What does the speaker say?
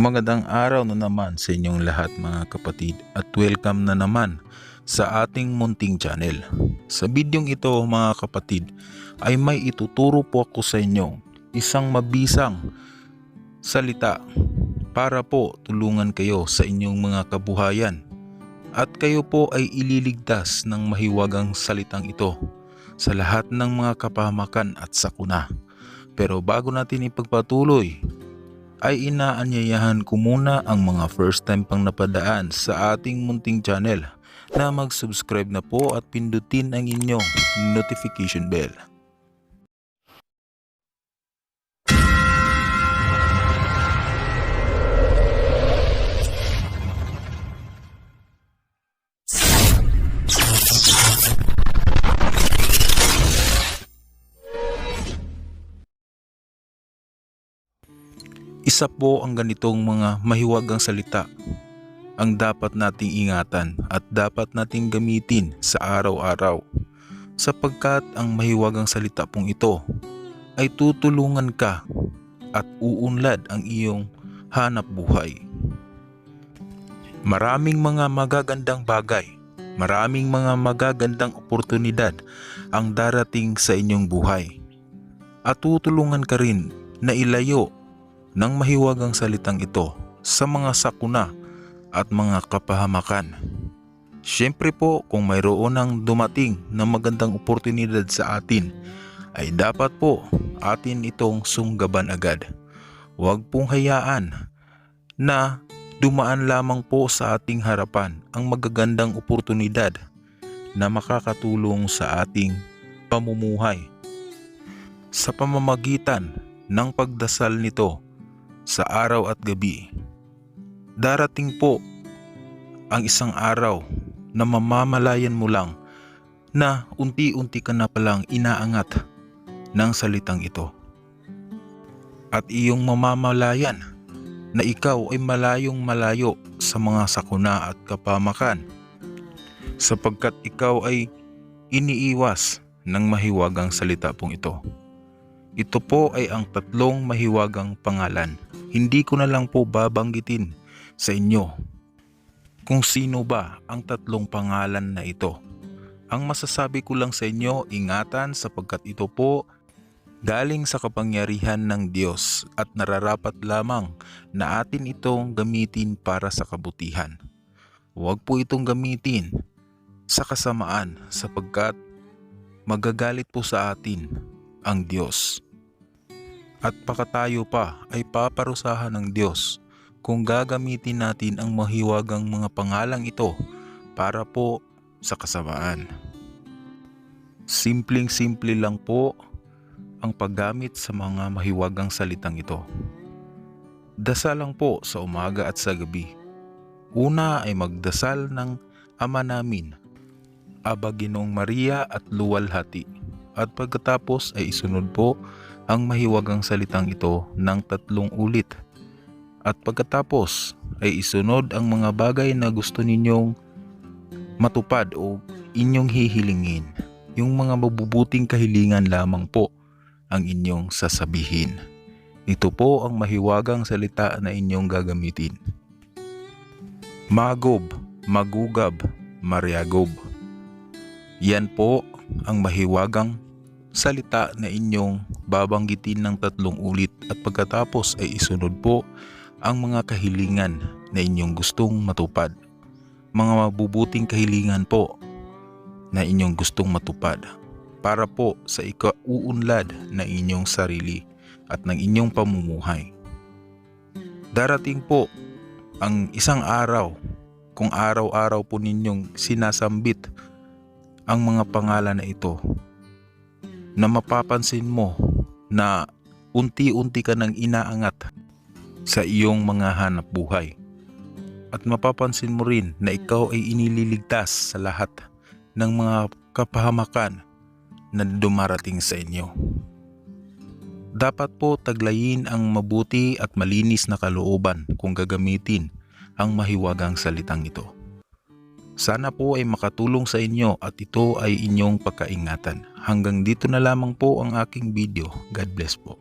Magandang araw na naman sa inyong lahat mga kapatid at welcome na naman sa ating munting channel. Sa bidyong ito mga kapatid ay may ituturo po ako sa inyo isang mabisang salita para po tulungan kayo sa inyong mga kabuhayan at kayo po ay ililigtas ng mahiwagang salitang ito sa lahat ng mga kapahamakan at sakuna. Pero bago natin ipagpatuloy ay inaanyayahan ko muna ang mga first time pang napadaan sa ating munting channel na mag-subscribe na po at pindutin ang inyong notification bell. Isa po ang ganitong mga mahiwagang salita ang dapat nating ingatan at dapat nating gamitin sa araw-araw sapagkat ang mahiwagang salita pong ito ay tutulungan ka at uunlad ang iyong hanap buhay. Maraming mga magagandang bagay, maraming mga magagandang oportunidad ang darating sa inyong buhay. At tutulungan ka rin na ilayo ng mahiwagang salitang ito sa mga sakuna at mga kapahamakan. Siyempre po kung mayroon ang dumating na magandang oportunidad sa atin ay dapat po atin itong sunggaban agad. Huwag pong hayaan na dumaan lamang po sa ating harapan ang magagandang oportunidad na makakatulong sa ating pamumuhay. Sa pamamagitan ng pagdasal nito sa araw at gabi. Darating po ang isang araw na mamamalayan mo lang na unti-unti ka na palang inaangat ng salitang ito. At iyong mamamalayan na ikaw ay malayong malayo sa mga sakuna at kapamakan sapagkat ikaw ay iniiwas ng mahiwagang salita pong ito. Ito po ay ang tatlong mahiwagang pangalan. Hindi ko na lang po babanggitin sa inyo kung sino ba ang tatlong pangalan na ito. Ang masasabi ko lang sa inyo, ingatan sapagkat ito po galing sa kapangyarihan ng Diyos at nararapat lamang na atin itong gamitin para sa kabutihan. Huwag po itong gamitin sa kasamaan sapagkat magagalit po sa atin ang Diyos. At pakatayo pa ay paparusahan ng Diyos kung gagamitin natin ang mahiwagang mga pangalang ito para po sa kasamaan. Simpleng-simple lang po ang paggamit sa mga mahiwagang salitang ito. Dasal lang po sa umaga at sa gabi. Una ay magdasal ng Ama namin, Aba Ginong Maria at Luwalhati. At pagkatapos ay isunod po ang mahiwagang salitang ito ng tatlong ulit. At pagkatapos ay isunod ang mga bagay na gusto ninyong matupad o inyong hihilingin. Yung mga mabubuting kahilingan lamang po ang inyong sasabihin. Ito po ang mahiwagang salita na inyong gagamitin. Magob, magugab, mariagob. Yan po ang mahiwagang salita na inyong babanggitin ng tatlong ulit at pagkatapos ay isunod po ang mga kahilingan na inyong gustong matupad. Mga mabubuting kahilingan po na inyong gustong matupad para po sa ikauunlad na inyong sarili at ng inyong pamumuhay. Darating po ang isang araw kung araw-araw po ninyong sinasambit ang mga pangalan na ito na mapapansin mo na unti-unti ka nang inaangat sa iyong mga hanap buhay. At mapapansin mo rin na ikaw ay inililigtas sa lahat ng mga kapahamakan na dumarating sa inyo. Dapat po taglayin ang mabuti at malinis na kalooban kung gagamitin ang mahiwagang salitang ito. Sana po ay makatulong sa inyo at ito ay inyong pagkaingatan. Hanggang dito na lamang po ang aking video. God bless po.